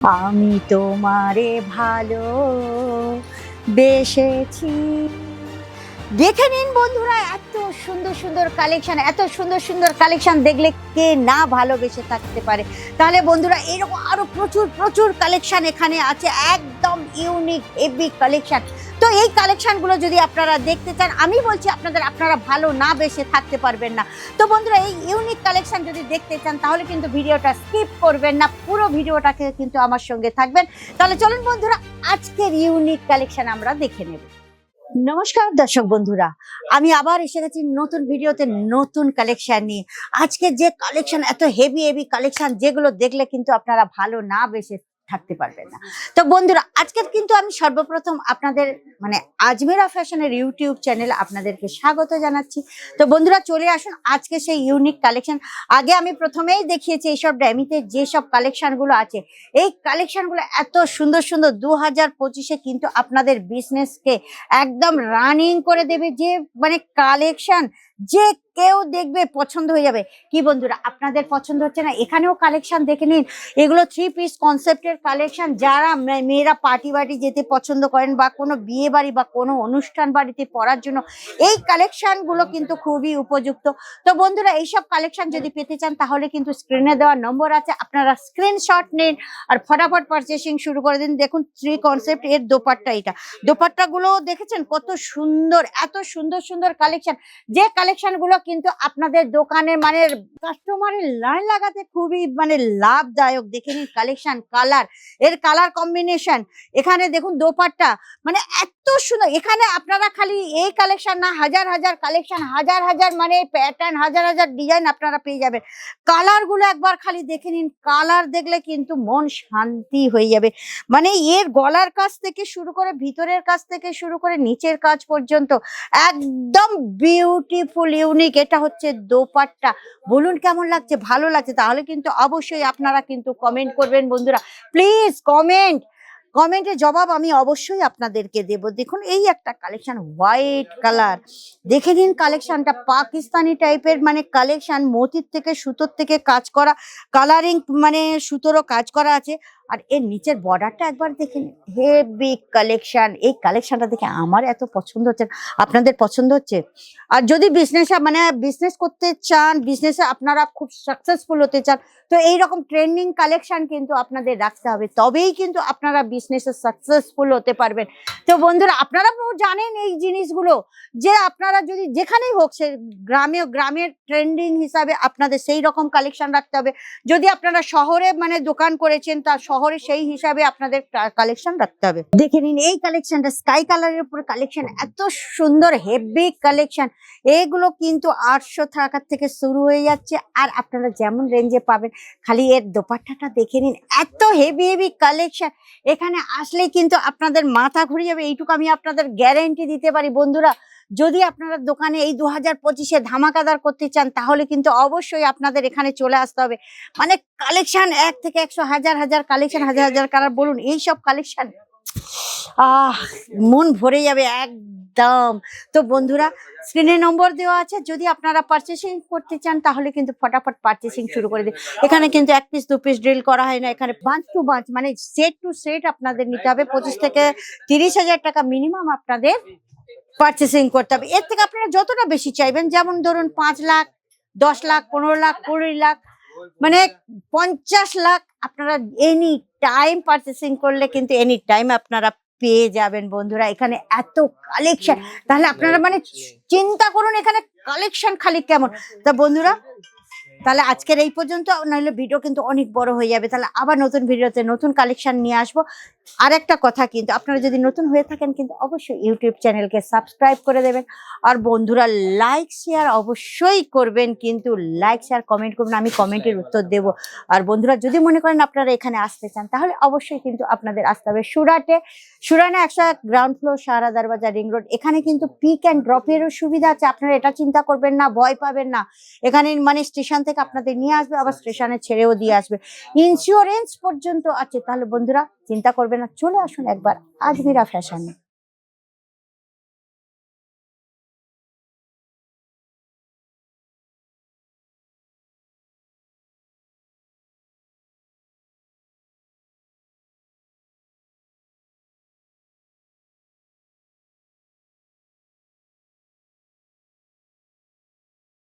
আমি তোমারে ভালো বেসেছি। দেখে নিন বন্ধুরা, এত সুন্দর সুন্দর কালেকশন এত সুন্দর সুন্দর কালেকশন দেখলে কে না ভালোবেসে থাকতে পারে? তাহলে বন্ধুরা, এরকম আরও প্রচুর প্রচুর কালেকশন এখানে আছে, একদম ইউনিক এভি কালেকশন তো এই কালেকশনগুলো যদি আপনারা দেখতে চান, আমি বলছি আপনাদের, আপনারা ভালো না বেসে থাকতে পারবেন না। তো বন্ধুরা, এই ইউনিক কালেকশন যদি দেখতে চান, তাহলে কিন্তু ভিডিওটা স্কিপ করবেন না, পুরো ভিডিওটাকে কিন্তু আমার সঙ্গে থাকবেন। তাহলে চলুন বন্ধুরা, আজকের ইউনিক কালেকশন আমরা দেখে নেব। নমস্কার দর্শক বন্ধুরা, আমি আবার এসে গেছি নতুন ভিডিওতে নতুন কালেকশন নিয়ে। আজকে যে কালেকশন এত হেভি হেভি কালেকশন যেগুলো দেখলে কিন্তু আপনারা ভালো না বেসে থাকতে পারবেন না। তো বন্ধুরা আজকের কিন্তু আমি সর্বপ্রথম আপনাদের মানে আজমেরা ফ্যাশনের ইউটিউব চ্যানেল আপনাদেরকে স্বাগত জানাচ্ছি। তো বন্ধুরা চলে আসুন আজকে সেই ইউনিক কালেকশন আগে আমি প্রথমেই দেখিয়েছি এইসব ড্যামিতে যেসব কালেকশনগুলো আছে। এই কালেকশনগুলো এত সুন্দর সুন্দর দু হাজার পঁচিশে কিন্তু আপনাদের বিজনেসকে একদম রানিং করে দেবে। যে মানে কালেকশন যে কেউ দেখবে পছন্দ হয়ে যাবে। কি বন্ধুরা, আপনাদের পছন্দ হচ্ছে না, এখানেও কালেকশন দেখে নিন। এগুলো থ্রি পিস কনসেপ্টের কালেকশন যারা মেয়েরা পার্টি বাড়ি যেতে পছন্দ করেন বা কোনো বিয়ে বাড়ি বা কোনো অনুষ্ঠান বাড়িতে পরার জন্য, এই কালেকশনগুলো কিন্তু খুবই উপযুক্ত। তো বন্ধুরা, এইসব কালেকশন যদি পেতে চান, তাহলে কিন্তু স্ক্রিনে দেওয়া নম্বর আছে। আপনারা স্ক্রিনশট নিন আর ফটাফট পারচেসিং শুরু করে দিন। দেখুন থ্রি কনসেপ্ট এর দোপাট্টা এটা। দোপাট্টাগুলো দেখেছেন? কত সুন্দর, এত সুন্দর সুন্দর কালেকশন যে কালেকশন গুলো কিন্তু আপনাদের দোকানে মানে কাস্টমারের লাইন লাগাতে খুবই মানে লাভদায়ক। দেখে নিন কালেকশন কালারের কালার কম্বিনেশন এখানে দেখুন দোপাট্টা মানে এত সুন্দর এখানে আপনারা খালি এই কালেকশন না, হাজার হাজার কালেকশন হাজার হাজার মানে প্যাটার্ন হাজার হাজার ডিজাইন আপনারা পেয়ে যাবেন। কালারগুলো একবার খালি দেখে নিন কালার দেখলে কিন্তু মন শান্তি হয়ে যাবে। মানে এর গলার কাছ থেকে শুরু করে ভিতরের কাছ থেকে শুরু করে নিচের কাজ পর্যন্ত একদম বিউটিফুল ইউনিক এটা হচ্ছে দোপাট্টা। বলুন কেমন লাগছে, ভালো লাগছে, তাহলে কিন্তু অবশ্যই আপনারা কিন্তু কমেন্ট করবেন বন্ধুরা। প্লিজ কমেন্ট কমেন্টে জবাব আমি অবশ্যই আপনাদেরকে দেব। দেখুন, এই একটা কালেকশন হোয়াইট কালার দেখে দিন কালেকশনটা পাকিস্তানি টাইপের মানে কালেকশন মতির থেকে সুতোর থেকে কাজ করা কালারিং মানে সুতোরও কাজ করা আছে। আর এর নিচের বর্ডারটা একবার দেখে হেভি কালেকশন এই কালেকশনটা দেখে আমার এত পছন্দ হচ্ছে, আপনাদের পছন্দ হচ্ছে। আর যদি বিজনেসে মানে বিজনেস করতে চান বিজনেসে আপনারা খুব সাকসেসফুল হতে চান, তো এই রকম ট্রেন্ডিং কালেকশন কিন্তু আপনাদের রাখতে হবে। তবেই কিন্তু আপনারা বিজনেসে সাকসেসফুল হতে পারবেন। তো বন্ধুরা, আপনারা জানেন এই জিনিসগুলো, যে আপনারা যদি যেখানেই হোক, সে গ্রামে, গ্রামের ট্রেন্ডিং হিসাবে আপনাদের সেই রকম কালেকশন রাখতে হবে। যদি আপনারা শহরে মানে দোকান করেছেন তা শহরে সেই হিসাবে আপনাদের কালেকশন রাখতে হবে। দেখে নিন, এই কালেকশনটা স্কাই কালারের উপর কালেকশন এত সুন্দর হেভি কালেকশন এগুলো কিন্তু আটশো টাকার থেকে শুরু হয়ে যাচ্ছে। আর আপনারা যেমন রেঞ্জে পাবেন, খালি এর দোপাট্টাটা দেখে নিন, এত হেভি হেভি কালেকশন এখানে আসলে কিন্তু আপনাদের মাথা ঘুরে যাবে, এইটুকু আমি আপনাদের গ্যারেন্টি দিতে পারি। বন্ধুরা যদি আপনারা দোকানে এই দু হাজার পঁচিশে ধামাকাদার করতে চান, তাহলে কিন্তু অবশ্যই আপনাদের এখানে চলে আসতে হবে। মানে কালেকশন এক থেকে একশো হাজার হাজার কালেকশন হাজার হাজার কালার বলুন, এইসব কালেকশন আহ, মন ভরে যাবে একদম। তো বন্ধুরা স্ক্রিনে নম্বর দেওয়া আছে, যদি আপনারা পারচেসিং করতে চান, তাহলে কিন্তু ফটাফট পারচেসিং শুরু করে দিন। এখানে কিন্তু এক পিস দু পিস ড্রিল করা হয় না, এখানে বাঞ্চ টু বাঞ্চ মানে সেট টু সেট আপনাদের নিতে হবে। পঁচিশ থেকে তিরিশ হাজার টাকা মিনিমাম আপনাদের পারচেসিং করতে হবে। এর থেকে আপনারা যতটা বেশি চাইবেন যেমন ধরুন পাঁচ লাখ দশ লাখ পনেরো লাখ কুড়ি লাখ মানে পঞ্চাশ লাখ আপনারা এনি টাইম পার্চেসিং করলে কিন্তু এনি টাইম আপনারা পেয়ে যাবেন বন্ধুরা। এখানে এত কালেকশন তাহলে আপনারা মানে চিন্তা করুন এখানে কালেকশন খালি কেমন। তা বন্ধুরা তাহলে আজকের এই পর্যন্ত, নাহলে ভিডিও কিন্তু অনেক বড় হয়ে যাবে। তাহলে আবার নতুন ভিডিওতে নতুন কালেকশন নিয়ে আসব। আর একটা কথা কিন্তু, আপনারা যদি নতুন হয়ে থাকেন কিন্তু অবশ্যই ইউটিউব চ্যানেলকে সাবস্ক্রাইব করে দেবেন। আর বন্ধুরা লাইক শেয়ার অবশ্যই করবেন কিন্তু লাইক শেয়ার কমেন্ট করবেন, আমি কমেন্টের উত্তর দেব। আর বন্ধুরা, যদি মনে করেন আপনারা এখানে আসতে চান, তাহলে অবশ্যই কিন্তু আপনাদের আসতে হবে সুরাটে। সুরানা একশো এক গ্রাউন্ড ফ্লোর সারা দরবাজার রিং রোড এখানে কিন্তু পিক অ্যান্ড ড্রপেরও সুবিধা আছে। আপনারা এটা চিন্তা করবেন না, ভয় পাবেন না। এখানে মানে স্টেশন থেকে আপনাদের নিয়ে আসবে আবার স্টেশনে ছেড়েও দিয়ে আসবে। ইন্স্যুরেন্স পর্যন্ত আছে তাহলে বন্ধুরা চিন্তা করবে না চলে আসুন একবার আজমিরা ফ্যাশনে।